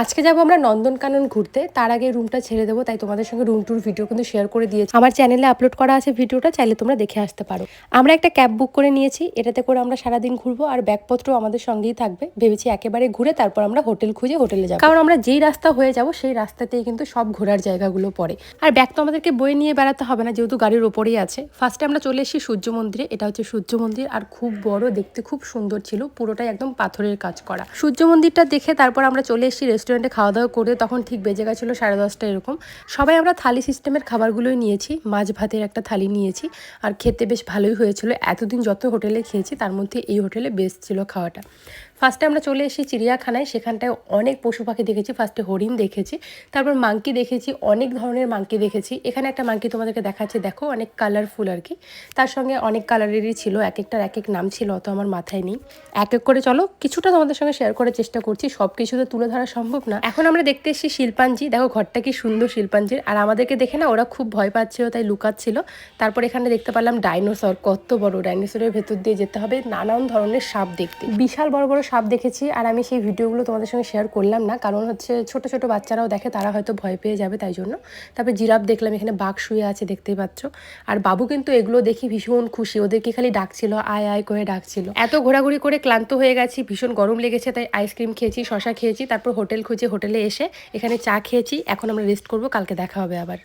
আজকে যাব আমরা নন্দনকানন ঘুরতে। তার আগে রুমটা ছেড়ে দেবো, তাই তোমাদের সঙ্গে রুম টুর ভিডিও কিন্তু শেয়ার করে দিয়েছি। আমার চ্যানেলে আপলোড করা আছে ভিডিওটা চাইলে তোমরা দেখে আসতে পারো। আমরা একটা ক্যাব বুক করে নিয়েছি, এটাতে করে আমরা সারাদিন ঘুরবো আর ব্যাগপত্র আমাদের সঙ্গেই থাকবে। ভেবেছি একেবারে ঘুরে তারপর আমরা হোটেল খুঁজে হোটেলে যাব। কারণ আমরা যেই রাস্তা হয়ে যাব, সেই রাস্তাতেই কিন্তু সব ঘোরার জায়গাগুলো পড়ে। আর ব্যাগ তো আমাদেরকে বয়ে নিয়ে বেড়াতে হবে না, যেহেতু গাড়ির ওপরেই আছে। ফার্স্টে আমরা চলে এসেছি সূর্য মন্দিরে, এটা হচ্ছে সূর্য মন্দির আর খুব বড়, দেখতে খুব সুন্দর ছিল, পুরোটাই একদম পাথরের কাজ করা। সূর্য মন্দিরটা দেখে তারপর আমরা চলে এসেছি রেস্টুরেন্টে খাওয়া দাওয়া করে তখন ঠিক বেজে গেছিল সাড়ে দশটা এরকম। সবাই আমরা থালি সিস্টেমের খাবারগুলোই নিয়েছি, মাছ ভাতের একটা থালি নিয়েছি। আর খেতে বেশ ভালোই হয়েছিল। এতদিন যত হোটেলে খেয়েছি, তার মধ্যে এই হোটেলে বেস্ট ছিল খাওয়াটা। ফার্স্টে আমরা চলে এসেছি চিড়িয়াখানায়। সেখানটায় অনেক পশু পাখি দেখেছি। ফার্স্টে হরিণ দেখেছি। তারপর মাংকি দেখেছি। অনেক ধরনের মাংকি দেখেছি। এখানে একটা মাংকি তোমাদেরকে দেখাচ্ছে। দেখো, অনেক কালারফুল আর কি। তার সঙ্গে অনেক কালারেরই ছিল। এক একটার এক এক নাম ছিল, অত আমার মাথায় নেই। এক এক করে চলো, কিছুটা তোমাদের সঙ্গে শেয়ার করার চেষ্টা করছি। সব কিছু তো তুলে ধরা সম্ভব না। এখন আমরা দেখতে এসেছি শিল্পাঞ্জি। দেখো, ঘরটা কি সুন্দর শিল্পাঞ্জির। আর আমাদেরকে দেখে না, ওরা খুব ভয় পাচ্ছিল, তাই লুকাচ্ছিল। তারপর এখানে দেখতে পারলাম ডাইনোসর। কত বড় ডাইনোসরের ভেতর দিয়ে যেতে হবে। নানান ধরনের সাপ দেখতে। বিশাল বড় বড় সাপ দেখেছি। আর আমি সেই ভিডিওগুলো তোমাদের সঙ্গে শেয়ার করলাম না। কারণ হচ্ছে ছোট ছোট বাচ্চারাও দেখে, তারা হয়তো ভয় পেয়ে যাবে তাই জন্য। তারপর জিরাফ দেখলাম, এখানে বাঘ শুয়ে আছে দেখতেই পাচ্ছ। আর বাবু কিন্তু এগুলো দেখি ভীষণ খুশি। ওদেরকে খালি ডাকছিল, আয় আয় করে ডাকছিল। এত ঘোরাঘুরি করে ক্লান্ত হয়ে গেছি, ভীষণ গরম লেগেছে, তাই আইসক্রিম খেয়েছি শশা খেয়েছি। তারপর খুঁজে হোটেলে এসে এখানে চা খেয়েছি এখন আমরা রেস্ট করব কালকে দেখা হবে আবার।